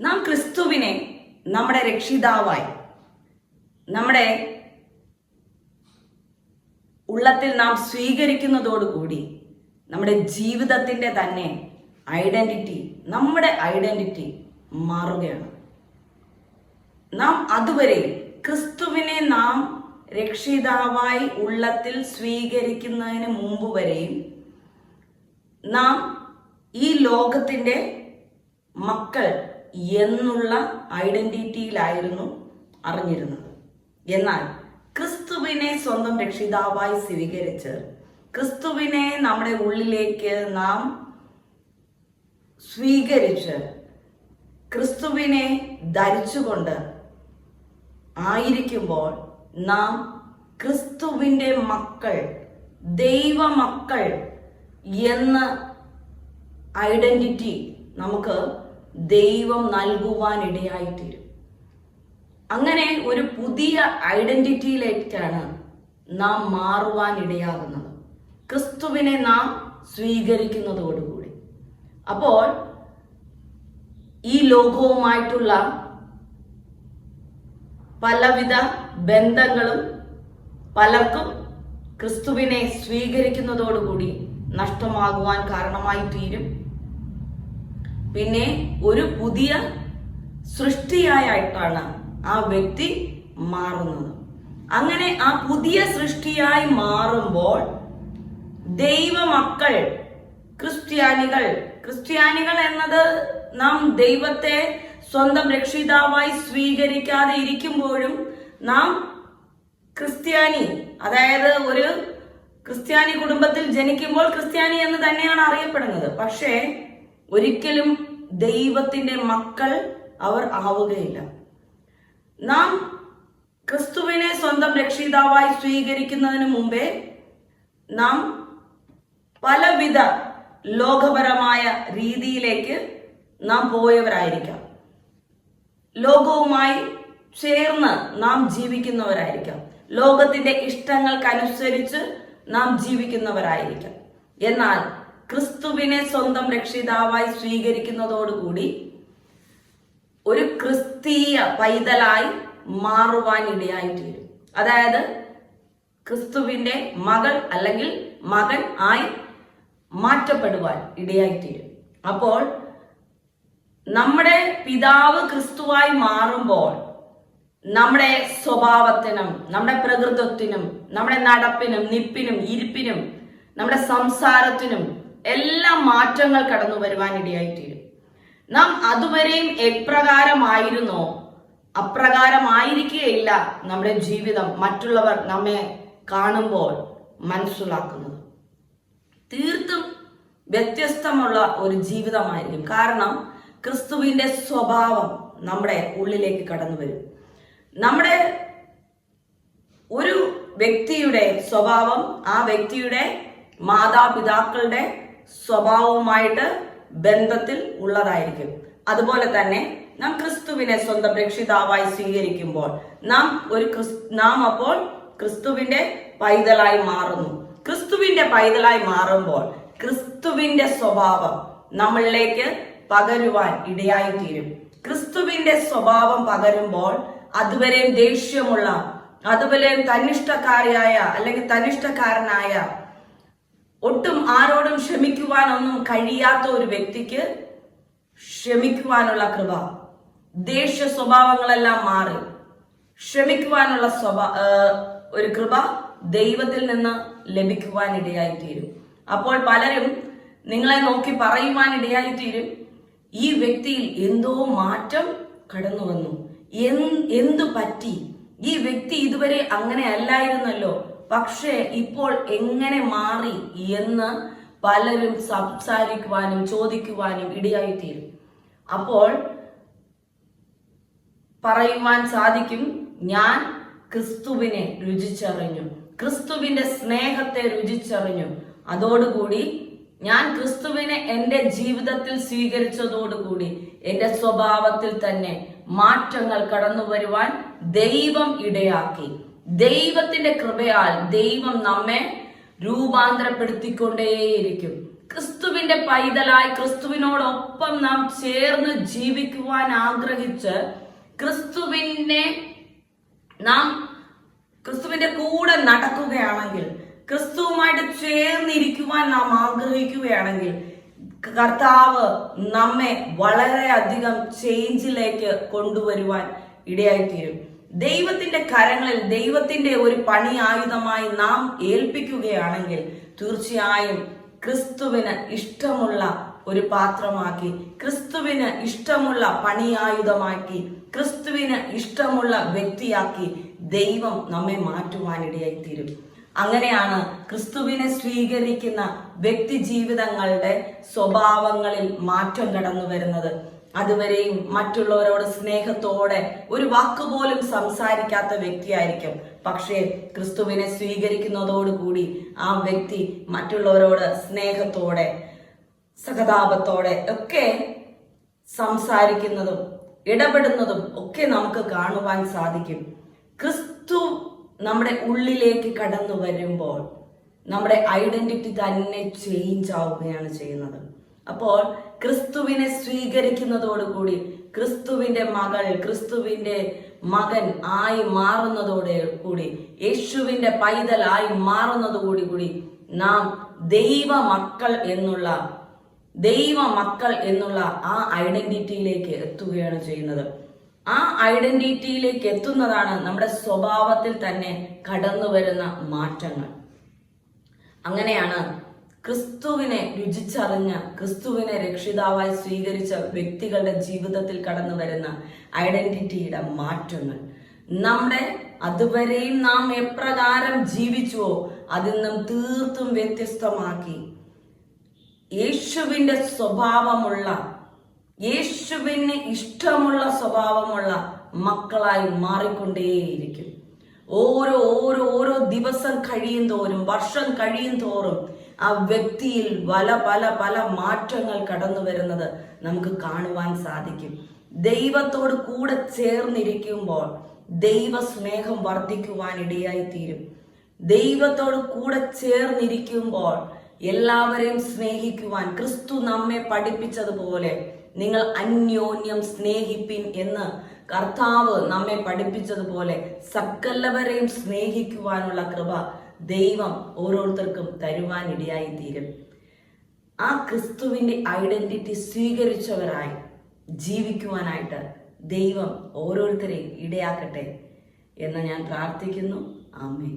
നാം ക്രിസ്തുവിനെ നമ്മുടെ രക്ഷിതാവായി. നമ്മുടെ ഉള്ളത്തിൽ നാം സ്വീകരിക്കുന്നതോടുകൂടി നമ്മുടെ ജീവിതത്തിന്റെ തന്നെ ഐഡന്റിറ്റി നമ്മുടെ ഐഡന്റിറ്റി മാറുകയാണ്. നാം അതുവരെ ക്രിസ്തുവിനെ നാം രക്ഷിതാവായി ഉള്ളത്തിൽ സ്വീകരിക്കുന്നതിന് മുമ്പ് വരെയും നാം ഈ ലോകത്തിന്റെ മക്കൾ എന്നുള്ള ഐഡന്റിറ്റിയിലായിരുന്നു അറിഞ്ഞിരുന്നത്. എന്നാൽ ക്രിസ്തുവിനെ സ്വന്തം രക്ഷിതാവായി സ്വീകരിച്ച് ക്രിസ്തുവിനെ നമ്മുടെ ഉള്ളിലേക്ക് നാം സ്വീകരിച്ച് ക്രിസ്തുവിനെ ധരിച്ചുകൊണ്ട് ആയിരിക്കുമ്പോൾ നാം ക്രിസ്തുവിന്റെ മക്കൾ ദൈവമക്കൾ എന്ന ഐഡന്റിറ്റി നമുക്ക് ദൈവം നൽകുവാൻ ഇടയായിത്തീരും അങ്ങനെ ഒരു പുതിയ ഐഡന്റിറ്റിയിലേക്കാണ് നാം മാറുവാൻ ഇടയാകുന്നത് ക്രിസ്തുവിനെ നാം സ്വീകരിക്കുന്നതോടുകൂടി. അപ്പോൾ ഈ ലോകവുമായിട്ടുള്ള പലവിധ ബന്ധങ്ങളും പലർക്കും ക്രിസ്തുവിനെ സ്വീകരിക്കുന്നതോടുകൂടി നഷ്ടമാകുവാൻ കാരണമായി തീരും പിന്നെ ഒരു പുതിയ സൃഷ്ടിയായിട്ടാണ് ആ വ്യക്തി മാറുന്നത്. അങ്ങനെ ആ പുതിയ സൃഷ്ടിയായി മാറുമ്പോൾ ദൈവമക്കൾ ക്രിസ്ത്യാനികൾ ക്രിസ്ത്യാനികൾ എന്നത് നാം ദൈവത്തെ സ്വന്തം രക്ഷിതാവായി സ്വീകരിക്കാതെ ഇരിക്കുമ്പോഴും നാം ക്രിസ്ത്യാനി അതായത് ഒരു ക്രിസ്ത്യാനി കുടുംബത്തിൽ ജനിക്കുമ്പോൾ ക്രിസ്ത്യാനി എന്ന് തന്നെയാണ് അറിയപ്പെടുന്നത്. പക്ഷേ ഒരിക്കലും ദൈവത്തിന്റെ മക്കൾ അവർ ആവുകയില്ല. നാം ക്രിസ്തുവിനെ സ്വന്തം രക്ഷിതാവായി സ്വീകരിക്കുന്നതിന് മുമ്പേ നാം പലവിധ ലോകപരമായ രീതിയിലേക്ക് നാം പോയവരായിരിക്കാം. ലോകവുമായി ചേർന്ന് നാം ജീവിക്കുന്നവരായിരിക്കാം. ലോകത്തിന്റെ ഇഷ്ടങ്ങൾക്കനുസരിച്ച് നാം ജീവിക്കുന്നവരായിരിക്കാം. എന്നാൽ ക്രിസ്തുവിനെ സ്വന്തം രക്ഷിതാവായി സ്വീകരിക്കുന്നതോടുകൂടി ഒരു ക്രിസ്തീയ പൈതലായി മാറുവാൻ ഇടയായിത്തീരും. അതായത് ക്രിസ്തുവിന്റെ മകൾ അല്ലെങ്കിൽ മകൻ ആയി മാറ്റപ്പെടുവാൻ ഇടയായിത്തീരും. അപ്പോൾ നമ്മുടെ പിതാവ് ക്രിസ്തുവായി മാറുമ്പോൾ നമ്മുടെ സ്വഭാവത്തിനും നമ്മുടെ പ്രകൃതത്തിനും നമ്മുടെ നടപ്പിനും നിപ്പിനും ഇരിപ്പിനും നമ്മുടെ സംസാരത്തിനും എല്ലാം മാറ്റങ്ങൾ കടന്നു വരുവാനിടയായിത്തീരും നാം അതുവരെയും എപ്രകാരമായിരുന്നോ? അപ്രകാരമായിരിക്കുകയില്ല നമ്മുടെ ജീവിതം മറ്റുള്ളവർ നമ്മെ കാണുമ്പോൾ മനസ്സിലാക്കുന്നത്. തീർത്തും വ്യത്യസ്തമുള്ള ഒരു ജീവിതമായിരിക്കും. കാരണം ക്രിസ്തുവിന്റെ സ്വഭാവം നമ്മുടെ ഉള്ളിലേക്ക് കടന്നു വരും. നമ്മുടെ ഒരു വ്യക്തിയുടെ സ്വഭാവം ആ വ്യക്തിയുടെ മാതാപിതാക്കളുടെ സ്വഭാവവുമായിട്ട് ബന്ധത്തിൽ ഉള്ളതായിരിക്കും. അതുപോലെ തന്നെ നാം ക്രിസ്തുവിനെ സ്വന്തം രക്ഷിതാവായി സ്വീകരിക്കുമ്പോൾ നാം ഒരു നാം അപ്പോൾ ക്രിസ്തുവിന്റെ പൈതലായി മാറുന്നു. ക്രിസ്തുവിന്റെ പൈതലായി മാറുമ്പോൾ ക്രിസ്തുവിന്റെ സ്വഭാവം നമ്മളിലേക്ക് പകരുവാൻ ഇടയായി തീരും ക്രിസ്തുവിന്റെ സ്വഭാവം പകരുമ്പോൾ അതുവരെയും ദേഷ്യമുള്ള അതുവരെയും തന്നിഷ്ടക്കാരിയായ അല്ലെങ്കിൽ തന്നിഷ്ടക്കാരനായ ഒട്ടും ആരോടും ക്ഷമിക്കുവാനൊന്നും കഴിയാത്ത ഒരു വ്യക്തിക്ക് ക്ഷമിക്കുവാനുള്ള കൃപ. ദേഷ്യ സ്വഭാവങ്ങളെല്ലാം മാറി. ക്ഷമിക്കുവാനുള്ള സ്വഭാ ഒരു കൃപ ദൈവത്തിൽ നിന്ന് ലഭിക്കുവാൻ ഇടയായിത്തീരും അപ്പോൾ പലരും നിങ്ങളെ നോക്കി പറയുവാൻ ഇടയായിത്തീരും ഈ വ്യക്തിയിൽ എന്തോ മാറ്റം കടന്നു വന്നു എന്ത് പറ്റി? ഈ വ്യക്തി ഇതുവരെ അങ്ങനെ അല്ലായിരുന്നല്ലോ. പക്ഷേ ഇപ്പോൾ എങ്ങനെ മാറി എന്ന് പലരും സംസാരിക്കുവാനും ചോദിക്കുവാനും ഇടയായിത്തീരും. അപ്പോൾ പറയുവാൻ സാധിക്കും ഞാൻ ക്രിസ്തുവിനെ രുചിച്ചറിഞ്ഞു. ക്രിസ്തുവിന്റെ സ്നേഹത്തെ രുചിച്ചറിഞ്ഞു. അതോടുകൂടി ഞാൻ ക്രിസ്തുവിനെ എന്റെ ജീവിതത്തിൽ സ്വീകരിച്ചതോടുകൂടി എന്റെ സ്വഭാവത്തിൽ തന്നെ മാറ്റങ്ങൾ കടന്നു വരുവാൻ ദൈവം ഇടയാക്കി. ദൈവത്തിന്റെ കൃപയാൽ ദൈവം നമ്മെ രൂപാന്തരപ്പെടുത്തിക്കൊണ്ടേയിരിക്കും. ക്രിസ്തുവിന്റെ പൈതലായി ക്രിസ്തുവിനോടൊപ്പം നാം ചേർന്ന് ജീവിക്കുവാൻ ആഗ്രഹിച്ച് ക്രിസ്തുവിനെ നാം ക്രിസ്തുവിന്റെ കൂടെ നടക്കുകയാണെങ്കിൽ ക്രിസ്തുവുമായിട്ട് ചേർന്നിരിക്കുവാൻ നാം ആഗ്രഹിക്കുകയാണെങ്കിൽ കർത്താവ് നമ്മെ വളരെയധികം ചേഞ്ചിലേക്ക് കൊണ്ടുവരുവാൻ ഇടയായിത്തീരും. ദൈവത്തിന്റെ കരങ്ങളിൽ ദൈവത്തിന്റെ ഒരു പണി ആയുധമായി നാം ഏൽപ്പിക്കുകയാണെങ്കിൽ തീർച്ചയായും ക്രിസ്തുവിന് ഇഷ്ടമുള്ള ഒരു പാത്രമാക്കി ക്രിസ്തുവിന് ഇഷ്ടമുള്ള പണിയായുധമാക്കി ക്രിസ്തുവിന് ഇഷ്ടമുള്ള വ്യക്തിയാക്കി ദൈവം നമ്മെ മാറ്റുവാനിടയായി തീരും അങ്ങനെയാണ് ക്രിസ്തുവിനെ സ്വീകരിക്കുന്ന വ്യക്തി ജീവിതങ്ങളുടെ സ്വഭാവങ്ങളിൽ മാറ്റം കടന്നു വരുന്നത് അതുവരെയും മറ്റുള്ളവരോട് സ്നേഹത്തോടെ ഒരു വാക്കുപോലും സംസാരിക്കാത്ത വ്യക്തിയായിരിക്കും. പക്ഷേ ക്രിസ്തുവിനെ സ്വീകരിക്കുന്നതോടുകൂടി ആ വ്യക്തി മറ്റുള്ളവരോട് സ്നേഹത്തോടെ സഹതാപത്തോടെ ഒക്കെ സംസാരിക്കുന്നതും ഇടപെടുന്നതും ഒക്കെ നമുക്ക് കാണുവാൻ സാധിക്കും. ക്രിസ്തു നമ്മുടെ ഉള്ളിലേക്ക് കടന്നു വരുമ്പോൾ നമ്മുടെ ഐഡന്റിറ്റി തന്നെ ചേഞ്ച് ആവുകയാണ് ചെയ്യുന്നത്. അപ്പോൾ ക്രിസ്തുവിനെ സ്വീകരിക്കുന്നതോടുകൂടി ക്രിസ്തുവിന്റെ മകൾ ക്രിസ്തുവിന്റെ മകൻ ആയി മാറുന്നതോടെ കൂടി യേശുവിന്റെ പൈതൽ ആയി മാറുന്നതോടുകൂടി കൂടി നാം ദൈവ മക്കൾ എന്നുള്ള ദൈവ മക്കൾ എന്നുള്ള ആ ഐഡന്റിറ്റിയിലേക്ക് എത്തുകയാണ് ചെയ്യുന്നത്. ആ ഐഡന്റിറ്റിയിലേക്ക് എത്തുന്നതാണ് നമ്മുടെ സ്വഭാവത്തിൽ തന്നെ കടന്നു വരുന്ന മാറ്റങ്ങൾ. അങ്ങനെയാണ് ക്രിസ്തുവിനെ രുചിച്ചറിഞ്ഞ് ക്രിസ്തുവിനെ രക്ഷിതാവായി സ്വീകരിച്ച വ്യക്തികളുടെ ജീവിതത്തിൽ കടന്നു വരുന്ന ഐഡന്റിറ്റിയുടെ മാറ്റങ്ങൾ. നമ്മുടെ അതുവരെയും നാം എപ്രകാരം ജീവിച്ചുവോ അതിൽ നിന്നും തീർത്തും വ്യത്യസ്തമാക്കി. യേശുവിന്റെ സ്വഭാവമുള്ള യേശുവിന് ഇഷ്ടമുള്ള സ്വഭാവമുള്ള മക്കളായി മാറിക്കൊണ്ടേയിരിക്കും. ഓരോ ഓരോ ഓരോ ദിവസം കഴിയും തോറും വർഷം കഴിയും തോറും ആ വ്യക്തിയിൽ പല പല പല മാറ്റങ്ങൾ കടന്നു വരുന്നത് നമുക്ക് കാണുവാൻ സാധിക്കും. ദൈവത്തോട് കൂടെ ചേർന്നിരിക്കുമ്പോൾ ദൈവ സ്നേഹം വർദ്ധിക്കുവാൻ ഇടയായി തീരും ദൈവത്തോട് കൂടെ ചേർന്നിരിക്കുമ്പോൾ എല്ലാവരെയും സ്നേഹിക്കുവാൻ ക്രിസ്തു നമ്മെ പഠിപ്പിച്ചതുപോലെ നിങ്ങൾ അന്യോന്യം സ്നേഹിപ്പിൻ എന്ന് കർത്താവ് നമ്മെ പഠിപ്പിച്ചതുപോലെ സകലവരെയും സ്നേഹിക്കുവാനുള്ള കൃപ ദൈവം ഓരോരുത്തർക്കും തരുവാനിടയായി തീരും. ആ ക്രിസ്തുവിന്റെ ഐഡന്റിറ്റി സ്വീകരിച്ചവരായി ജീവിക്കുവാനായിട്ട് ദൈവം ഓരോരുത്തരെയും ഇടയാക്കട്ടെ എന്ന് ഞാൻ പ്രാർത്ഥിക്കുന്നു. ആമേ